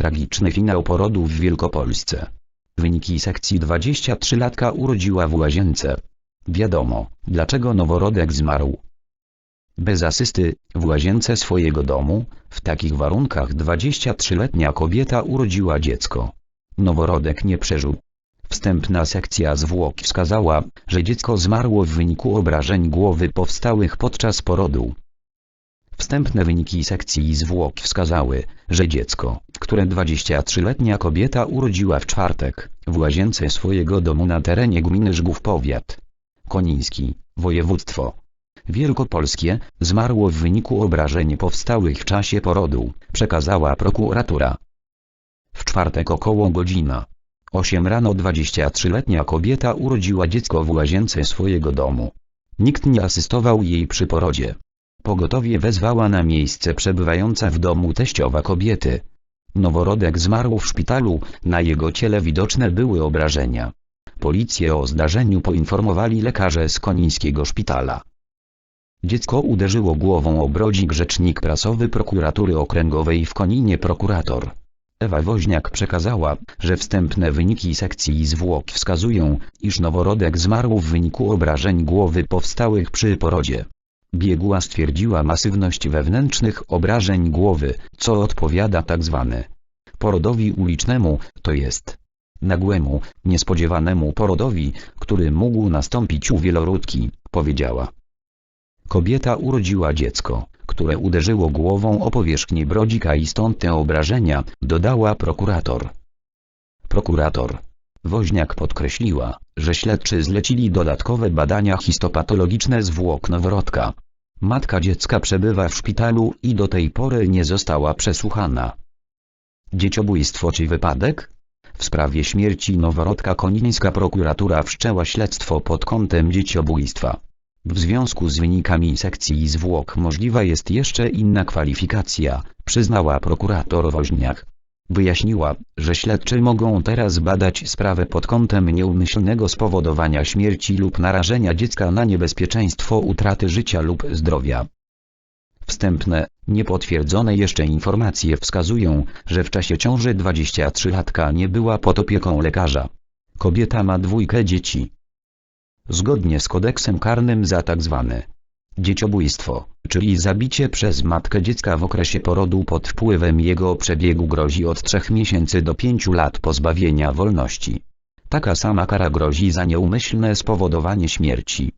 Tragiczny finał porodu w Wielkopolsce. Wyniki sekcji 23-latka urodziła w łazience. Wiadomo, dlaczego noworodek zmarł. Bez asysty, w łazience swojego domu, w takich warunkach 23-letnia kobieta urodziła dziecko. Noworodek nie przeżył. Wstępna sekcja zwłok wskazała, że dziecko zmarło w wyniku obrażeń głowy powstałych podczas porodu. Wstępne wyniki sekcji zwłok wskazały, że dziecko, które 23-letnia kobieta urodziła w czwartek, w łazience swojego domu na terenie gminy Żgów Powiat. Koniński, województwo wielkopolskie, zmarło w wyniku obrażeń powstałych w czasie porodu, przekazała prokuratura. W czwartek około godzina 8 rano 23-letnia kobieta urodziła dziecko w łazience swojego domu. Nikt nie asystował jej przy porodzie. Pogotowie wezwała na miejsce przebywająca w domu teściowa kobiety. Noworodek zmarł w szpitalu, na jego ciele widoczne były obrażenia. Policję o zdarzeniu poinformowali lekarze z konińskiego szpitala. Dziecko uderzyło głową o brodzik rzecznik prasowy prokuratury okręgowej w Koninie prokurator. Ewa Woźniak przekazała, że wstępne wyniki sekcji zwłok wskazują, iż noworodek zmarł w wyniku obrażeń głowy powstałych przy porodzie. Biegła stwierdziła masywność wewnętrznych obrażeń głowy, co odpowiada tzw. porodowi ulicznemu, to jest nagłemu, niespodziewanemu porodowi, który mógł nastąpić u wielorodki, powiedziała. Kobieta urodziła dziecko, które uderzyło głową o powierzchnię brodzika i stąd te obrażenia, dodała prokurator. Prokurator Woźniak podkreśliła, że śledczy zlecili dodatkowe badania histopatologiczne zwłok noworodka. Matka dziecka przebywa w szpitalu i do tej pory nie została przesłuchana. Dzieciobójstwo czy wypadek? W sprawie śmierci noworodka konińska prokuratura wszczęła śledztwo pod kątem dzieciobójstwa. W związku z wynikami sekcji zwłok możliwa jest jeszcze inna kwalifikacja, przyznała prokurator Woźniak. Wyjaśniła, że śledczy mogą teraz badać sprawę pod kątem nieumyślnego spowodowania śmierci lub narażenia dziecka na niebezpieczeństwo utraty życia lub zdrowia. Wstępne, niepotwierdzone jeszcze informacje wskazują, że w czasie ciąży 23-latka nie była pod opieką lekarza. Kobieta ma dwójkę dzieci. Zgodnie z kodeksem karnym za tzw. dzieciobójstwo, czyli zabicie przez matkę dziecka w okresie porodu pod wpływem jego przebiegu grozi od 3 miesięcy do 5 lat pozbawienia wolności. Taka sama kara grozi za nieumyślne spowodowanie śmierci.